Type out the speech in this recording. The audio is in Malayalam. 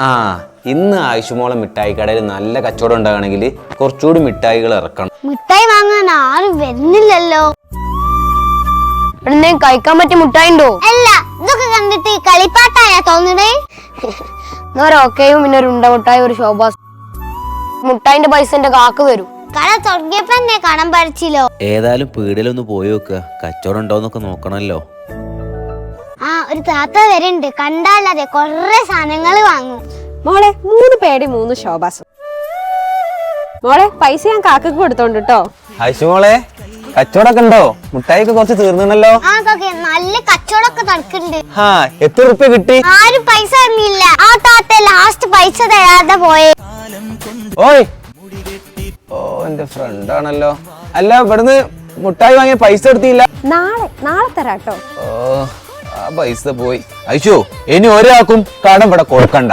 ആ ഇന്ന് ആവശ്യമുള്ള മിഠായി കടയിൽ നല്ല കച്ചവടം ഉണ്ടാകണമെങ്കിൽ കുറച്ചുകൂടി മിഠായികൾ ഇറക്കണം. മിഠായി വാങ്ങാൻ ആരും വരുന്നില്ലല്ലോ. കഴിക്കാൻ പറ്റിയ മുട്ടായി ഉണ്ടോ അല്ല ഇതൊക്കെ കണ്ടിട്ട് കളിപ്പാട്ടായാ തോന്നണേ. ഒരു ഒക്കെയും പിന്നെ ഒരു ഉണ്ട മുട്ടായി ഒരു ശോഭാസ് മുട്ടായിന്റെ പൈസ എന്റെ കാക്ക് വരും കട തുടങ്ങിയപ്പോ എന്നെ കടം പഠിച്ചില്ലോ ഏതായാലും പീടിലൊന്ന് പോയി നോക്കുക കച്ചവടം ഉണ്ടോന്നൊക്കെ നോക്കണമല്ലോ ആ ഒരു താത്ത വരുന്നുണ്ട് കണ്ടാലതെ കൊറേ സാധനങ്ങൾ വാങ്ങും. മോളെ മൂന്ന് പേടി മൂന്ന് ശോഭാസം മോളെ പൈസ ഞാൻ കാക്കക്ക് കൊടുത്തോണ്ട് കേട്ടോ ആയുഷ്മോളെ കച്ചവടമൊക്കെ ഉണ്ടോ? മുട്ടായിക്ക് കുറച്ച് തീർന്നല്ലോ ആ കൊക്കെ നല്ല കച്ചവടമൊക്കെ നടക്കുന്നുണ്ട്. ആ എത്ര റുപ്യ കിട്ടി? ആരും പൈസ തന്നില്ല. ആ താത്ത ലാസ്റ്റ് പൈസ തരാതെ പോയേ. ഓയ്. ഓ എന്റെ ഫ്രണ്ട് ആണല്ലോ. അല്ല ഇവിടുന്ന് മുട്ടായി വാങ്ങിയ പൈസ എടുത്തില്ല. നാളെ നാളെ തരാട്ടോ. ഓ. ആ പൈസ പോയി. അയച്ചോ? ഇനി ഒരാൾക്കും കടം ഇവിടെ കൊടുക്കണ്ട.